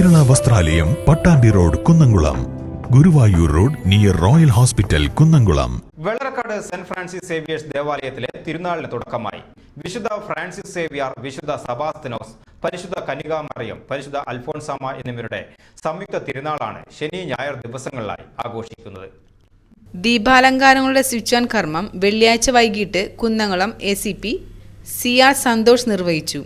വസ്ത്രാലയം Pattambi road Kunnamkulam. Guruvayur road near Royal Hospital Kunnamkulam. Vellarakkad saint Francis Xavier's ദേവാലയത്തിലെ തിരുനാളിന് തുടക്കമായി. വിശുദ്ധ Francis Xavier വിശുദ്ധ സബാസ്തിനോസ് പരിശുദ്ധ കനികാമറിയം പരിശുദ്ധ അൽഫോൺസാമ എന്നിവരുടെ സംയുക്ത തിരുനാളാണ് ശനി ഞായർ ദിവസങ്ങളിലായി ആഘോഷിക്കുന്നത്. ദീപാലങ്കാരങ്ങളുടെ സ്വിച്ച് ഓൺ കർമ്മം വെള്ളിയാഴ്ച വൈകിട്ട് Kunnamkulam A C P C R Santhosh നിർവഹിച്ചു.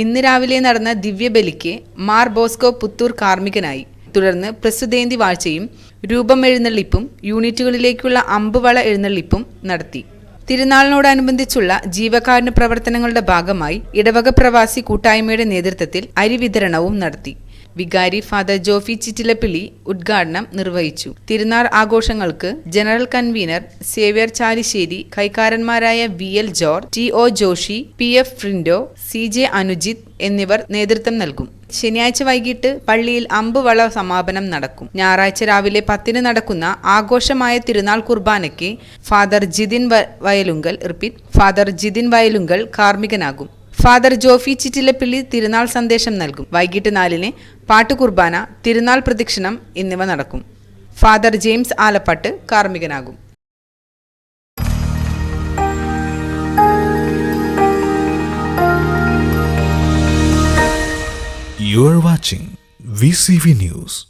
ഇന്ന് രാവിലെ നടന്ന ദിവ്യബലിക്ക് മാർ ബോസ്കോ പുത്തൂർ കാർമ്മികനായി. തുടർന്ന് പ്രസ്തുതേന്തി വാഴ്ചയും രൂപം എഴുന്നള്ളിപ്പും യൂണിറ്റുകളിലേക്കുള്ള അമ്പുവള എഴുന്നള്ളിപ്പും നടത്തി. തിരുനാളിനോടനുബന്ധിച്ചുള്ള ജീവകാരുണ്യ പ്രവർത്തനങ്ങളുടെ ഭാഗമായി ഇടവക പ്രവാസി കൂട്ടായ്മയുടെ നേതൃത്വത്തിൽ അരി വിതരണവും നടത്തി. വികാരി ഫാദർ ജോഫി ചിറ്റിലപ്പിള്ളി ഉദ്ഘാടനം നിർവഹിച്ചു. തിരുനാൾ ആഘോഷങ്ങൾക്ക് general convener Xavier Chalissery കൈക്കാരന്മാരായ V L George T O Joshy P F Frindo C J Anujith എന്നിവർ നേതൃത്വം നൽകും. ശനിയാഴ്ച വൈകിട്ട് പള്ളിയിൽ അമ്പുവള സമാപനം നടക്കും. ഞായറാഴ്ച രാവിലെ പത്തിന് നടക്കുന്ന ആഘോഷമായ തിരുനാൾ കുർബാനയ്ക്ക് father Jithin Vayalunkal repeat father Jithin Vayalunkal കാർമ്മികനാകും. Father Jofi Chittilappilly തിരുനാൾ സന്ദേശം നൽകും. വൈകിട്ട് നാലിന് പാട്ടുകുർബാന തിരുനാൾ പ്രദക്ഷിണം എന്നിവ നടക്കും. ഫാദർ ജെയിംസ് ആലപ്പാട്ട് കാർമ്മികനാകും. You are watching VCV News.